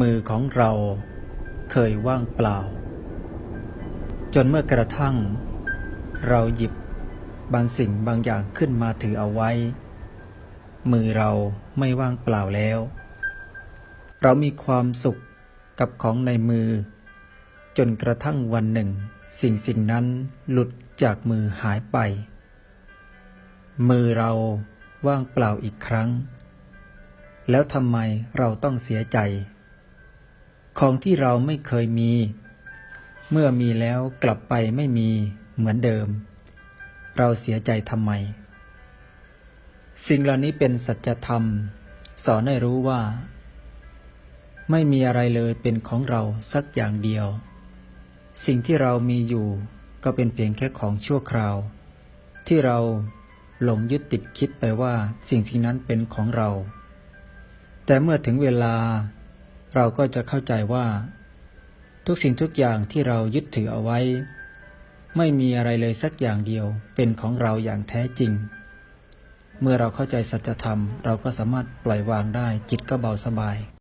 มือของเราเคยว่างเปล่า จนเมื่อกระทั่ง เราหยิบบางสิ่งบางอย่างขึ้นมาถือเอาไว้ มือเราไม่ว่างเปล่าแล้ว เรามีความสุขกับของในมือ จนกระทั่งวันหนึ่ง สิ่งสิ่งนั้นหลุดจากมือหายไป มือเราว่างเปล่าอีกครั้ง แล้วทำไมเราต้องเสียใจ ของที่เราไม่เคยมี เมื่อมีแล้วกลับไปไม่มีเหมือนเดิม เราเสียใจทำไม สิ่งเหล่านี้เป็นสัจธรรม สอนให้รู้ว่า ไม่มีอะไรเลยเป็นของเราสักอย่างเดียว สิ่งที่เรามีอยู่ก็เป็นเพียงแค่ของชั่วคราว ที่เราหลงยึดติดคิดไปว่าสิ่งสิ่งนั้นเป็นของเรา แต่เมื่อถึงเวลา เราก็จะเข้าใจว่า ทุกสิ่งทุกอย่างที่เรายึดถือเอาไว้ ไม่มีอะไรเลยสักอย่างเดียวเป็นของเราอย่างแท้จริง เมื่อเราเข้าใจสัจธรรมเราก็สามารถปล่อยวางได้จิตก็เบาสบาย